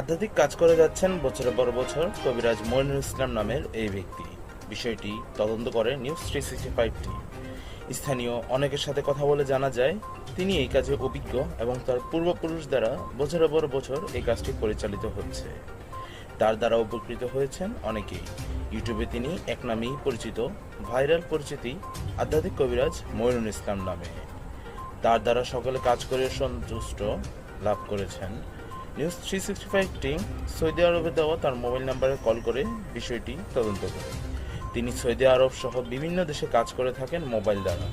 আধ্যাত্মিক কাজ করে যাচ্ছেন বছরের পর বছর কবিরাজ মইনুল ইসলাম নামের এই ব্যক্তি। বিষয়টি তদন্ত করে নিউজ থ্রি সিক্সটি ফাইভটি। স্থানীয় অনেকের সাথে কথা বলে জানা যায়, তিনি এই কাজে অভিজ্ঞ এবং তার পূর্বপুরুষ দ্বারা বছরের পর বছর এই কাজটি পরিচালিত হচ্ছে। তার দ্বারা উপকৃত হয়েছেন অনেকেই। ইউটিউবে তিনি এক নামেই পরিচিত, ভাইরাল পরিচিতি আধ্যাত্মিক কবিরাজ মইনুল ইসলাম নামে। তার দ্বারা সকলে কাজ করে সন্তুষ্ট লাভ করেছেন। News three sixty five team Saudi আরবে দেওয়া তার মোবাইল নাম্বারে কল করে বিষয়টি তদন্ত করে। তিনি সৌদি আরব সহ বিভিন্ন দেশে কাজ করে থাকেন মোবাইল দ্বারা।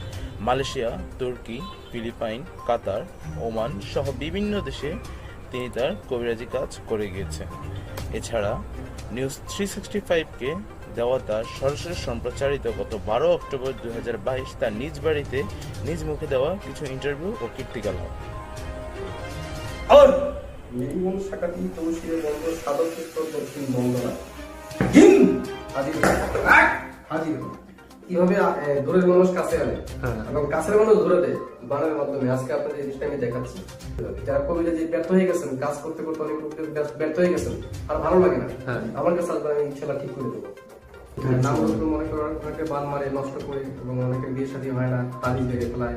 মালয়েশিয়া, তুর্কি, ফিলিপাইন, কাতার, ওমান সহ বিভিন্ন দেশে তিনি তার কবিরাজি কাজ করে গিয়েছেন। এছাড়া নিউজ থ্রি সিক্সটি ফাইভকে দেওয়া তার সরাসরি সম্প্রচারিত গত বারো অক্টোবর দু হাজার বাইশ তার নিজ বাড়িতে নিজ মুখে দেওয়া কিছু ইন্টারভিউ ও কীর্তিকলাপ। সাধক দক্ষিণ বন্দনা হাজির হাজির কীভাবে দূরের মানুষ কাছে আনে? এবং কাছের মানুষ দূরে দেয় বানের মাধ্যমে। আজকে আপনাদের এই জিনিসটা আমি দেখাচ্ছি। যারা কবিরা যে ব্যর্থ হয়ে গেছেন কাজ করতে করতে অনেক ব্যর্থ- ব্যর্থ হয়ে গেছেন আর ভালো লাগে না। আমার কাছে আসবে আমি ইনশাল্লাহ ঠিক করে দেবো নাম বলতে মনে করো অনেকে বান মারে নষ্ট করে এবং অনেকে বিয়ে শাদী হয় না তালি লেগে ফেলায়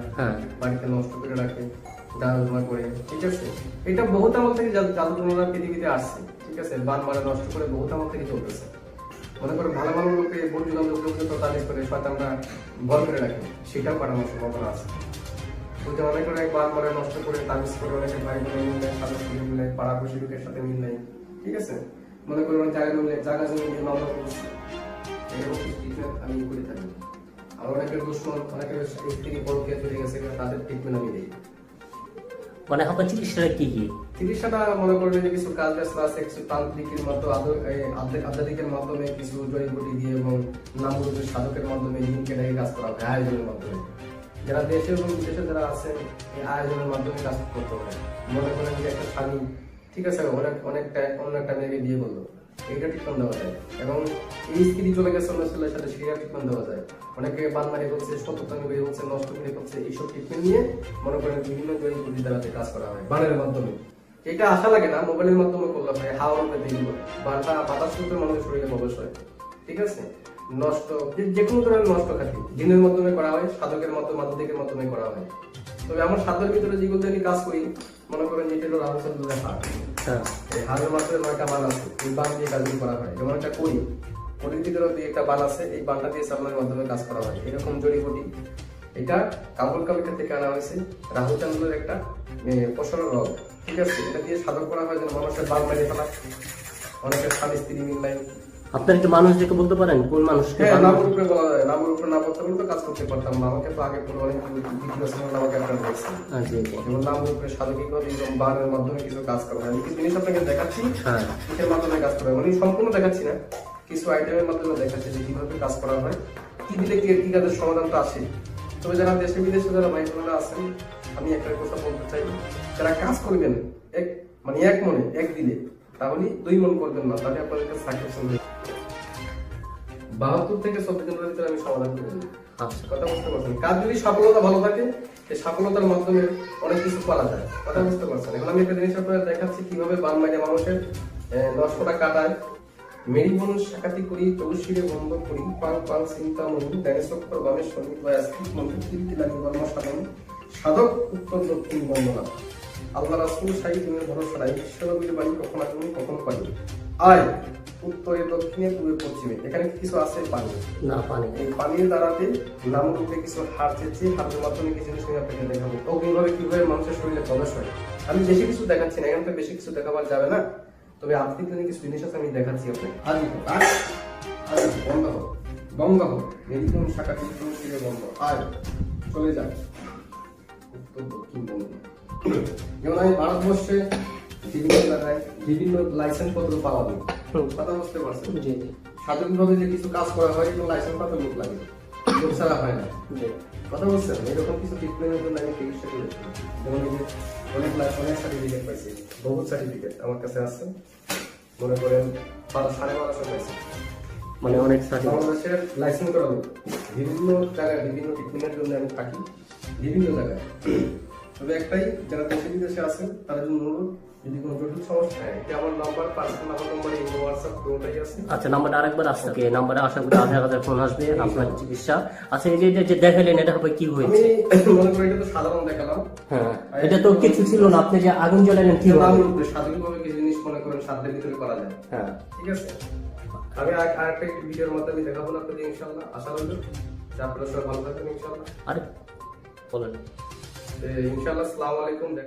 বাড়িতে নষ্ট করে রাখে। জাদুটনা করে, ঠিক আছে? এটা বহুত আমল থেকে জাদু- জাদুটনারা পৃথিবীতে আসছে, ঠিক আছে? বান মারে নষ্ট করে বহুত আমল থেকে চলতেছে। মনে করো ভালো ভালো লোকে বন্ধু বান্ধব লোককে তো তালিশ করে শয়তানরা ভর করে রাখে, সেটাও কাটানোর সম্ভাবনা আছে। যে অনেক অনেক বান মারে নষ্ট করে তালিশ করে অনেকে ভাই বোনে মিল নেয় সাদা মিল নেয় পাড়া লোকের সাথে মিল নেয় ঠিক আছে? মনে করো অনেক জায়গা মিলে জায়গা জমি নিয়ে মামলা করছে। এরকম ট্রিটমেন্ট আমি করে থাকি। আর অনেকের দুশ্মন অনেকের স্ত্রী বড়কে চলে গেছে তাদের ট্রিটমেন্ট আমি দিই। মানে আপনার চিকিৎসাটা কি কি? চিকিৎসাটা মনে করবেন যে কিছু কাজ বা আছে, কিছু তান্ত্রিকের মতো আধ্যাত্মিকের মাধ্যমে কিছু জড়িবুটি দিয়ে এবং নামগুলো সাধকের মাধ্যমে লিঙ্কে রেখে কাজ করা হয়, আয়োজনের মাধ্যমে। যারা দেশে এবং বিদেশে যারা আছেন, এই আয়োজনের মাধ্যমে কাজ করতে হয় মনে করেন যে একটা স্বামী, ঠিক আছে অনেক অনেকটা, অন্য একটা মেয়েকে বিয়ে করল। দেওয়া যায়। এবং এই চলে গেছে, অন্য ছেলের সাথে ট্রিটমেন্ট দেওয়া যায়। অনেকে সততা নিবে হচ্ছে, নষ্ট করে এইসব ট্রিটমেন্ট নিয়ে মনে করেন বিভিন্ন কাজ করা হয়, বানের মাধ্যমে। এটা আশা লাগে না, মোবাইলের মাধ্যমে করলে হয় দিল বাতাস করতে মানুষের শরীরে প্রবেশ হয়। ঠিক আছে? নষ্ট, যে- কোনো ধরনের নষ্ট খাতি দিনের মাধ্যমে করা হয়, সাধকের মাধ্যমে মাধ্যমিকের মাধ্যমে করা হয়। তবে আমার সাধকের ভিতরে যেগুলো আমি কাজ করি, মনে করেন যেটা হলো হাট হ্যাঁ এই হাড়ের মাত্রায় নয়টা বান আছে, এই বান দিয়ে কাজগুলো করা হয়, যেমন একটা করি করির ভিতরে একটা বান আছে, এই বানটা দিয়ে সামনের মাধ্যমে কাজ করা হয়। এরকম জড়িবটি এটা কাবুল কাবিকা থেকে আনা হয়েছে রাহুল চন্দ্রের একটা পশরের রব ঠিক আছে? এটা দিয়ে সাধন করা হয় যেন মানুষের বান মেরে ফেলা অনেকের স্বামী স্ত্রী মিল নাই আপনার একটু মানুষদেরকে বলতে পারেন কোন মানুষকে হ্যাঁ নামের উপরে বলা যায়। নামের উপরে না বলতে পারলে তো কাজ করতে পারতাম না। আমাকে তো আগে কোনো অনেক ছিল আমাকে একটা বলছে হ্যাঁ, জি, জি। যেমন নামের উপরে সাধকিক এবং বানের মাধ্যমে কিছু কাজ করা হয়। আমি কিছু জিনিস আপনাকে দেখাচ্ছি হ্যাঁ। কিসের মাধ্যমে কাজ করা হয়। মানে সম্পূর্ণ দেখাচ্ছি না। কিছু আইটেমের মাধ্যমে দেখাচ্ছি যে কীভাবে কাজ করা হয়। কি দিলে কি কি কাজের সমাধানটা আসে তবে যারা দেশে বিদেশে যারা ভাই বোনেরা আছেন আমি একটা কথা বলতে চাই। যারা কাজ করবেন এক মানে এক মনে এক দিলে তাহলে দুই মন করবেন না। তাহলে আপনাদের সাকসেস হবে বাহাত্তর থেকে চব্বিশ দিনের ভিতরে আমি সমাধান করে আচ্ছা কথা বুঝতে পারছেন? কাজ যদি সফলতা ভালো থাকে এই সফলতার মাধ্যমে অনেক কিছু করা যায়। কথা বুঝতে পারছেন? এখন আমি একটা জিনিস আপনাদের দেখাচ্ছি, কীভাবে বান মাইনে মানুষের নষ্টটা কাটায়। মেরিবন শাখাতি করি চৌশিরে বন্ধ করি, পাং পাং চিন্তা মনু জ্ঞানেশ্বর বা লাগি বর্ম সাধন, সাধক, উত্তর, দক্ষিণ, বন্দনা। আল্লাহ রাসুল সাহি তুমি ভরসা নাই বিশ্বনবীর বাণী কখন আগমন কখন পাই আয়! উত্তরে দক্ষিণে পূর্বে পশ্চিমে। এখানে কিছু আছে পানি। না পানি এই পানির দ্বারাতে নামের উপরে কিছু হাড় চেয়েছি হাড়ের মাধ্যমে কিছু জিনিস আপনাকে দেখাবো। অগ্নিভাবে কীভাবে মানুষের শরীরে প্রবেশ হয়? আমি বেশি কিছু দেখাচ্ছি না এখানে তো বেশি কিছু দেখাবার যাবে না। তবে আর্থিক জন্য কিছু জিনিস আছে আমি দেখাচ্ছি আপনাকে। আজ আজ আজ বন্ধ হোক বন্ধ হোক। মেডিকেল শাখা কিন্তু ফিরে বন্ধ আয় চলে যাক। উত্তর দক্ষিণ বন্ধ যেমন আমি ভারতবর্ষে বিভিন্ন জায়গায় বিভিন্ন লাইসেন্স পত্র পাওয়া যায় কথা বুঝতে পারছেন? জি। যে কিছু কাজ করা হয় এগুলো লাইসেন্স পাতে লোক লাগে লোক ছাড়া হয় না। কথা বলছেন এরকম কিছু ট্রিটমেন্টের জন্য আমি চিকিৎসা করেছি। যেমন এই যে অনেক অনেক সার্টিফিকেট পাইছি। বহুত সার্টিফিকেট আমার কাছে আছে। মনে করেন সাড়ে বারোশো পাইছি। মানে অনেক বাংলাদেশের লাইসেন্স করা বিভিন্ন জায়গায় বিভিন্ন ট্রিটমেন্টের জন্য আমি থাকি। বিভিন্ন জায়গায়। তবে একটাই যারা দেশে বিদেশে আছেন তাদের জন্য অনুরোধ যদি কোনো জটিল সমস্যা হয়। এটা আমার নাম্বার পার্সোনাল আমার নাম্বার এই হোয়াটসঅ্যাপ পুরোটাই আছে। আচ্ছা নাম্বারটা আরেকবার আসছে। ওকে নাম্বারে আশা করি হাজার হাজার ফোন আসবে আপনার চিকিৎসা। আচ্ছা এই যে যে- দেখালেন এটা হবে কি আমি হয়েছে মনে করি এটা তো সাধারণ দেখালাম। হ্যাঁ এটা তো কিছু ছিল না আপনি যে আগুন জ্বালালেন কি হবে আমি স্বাধীনভাবে কিছু জিনিস মনে করেন সাধ্যের ভিতরে করা যায়। হ্যাঁ। ঠিক আছে? আমি আর- আরেকটা একটি ভিডিওর মাধ্যমে দেখাবো না আপনাদের ইনশাল্লাহ আশা যে আপনারা সবাই ভালো থাকবেন ইনশাল্লাহ আরে বলেন। তো ইনশাল্লাহ আসসালামু আলাইকুম।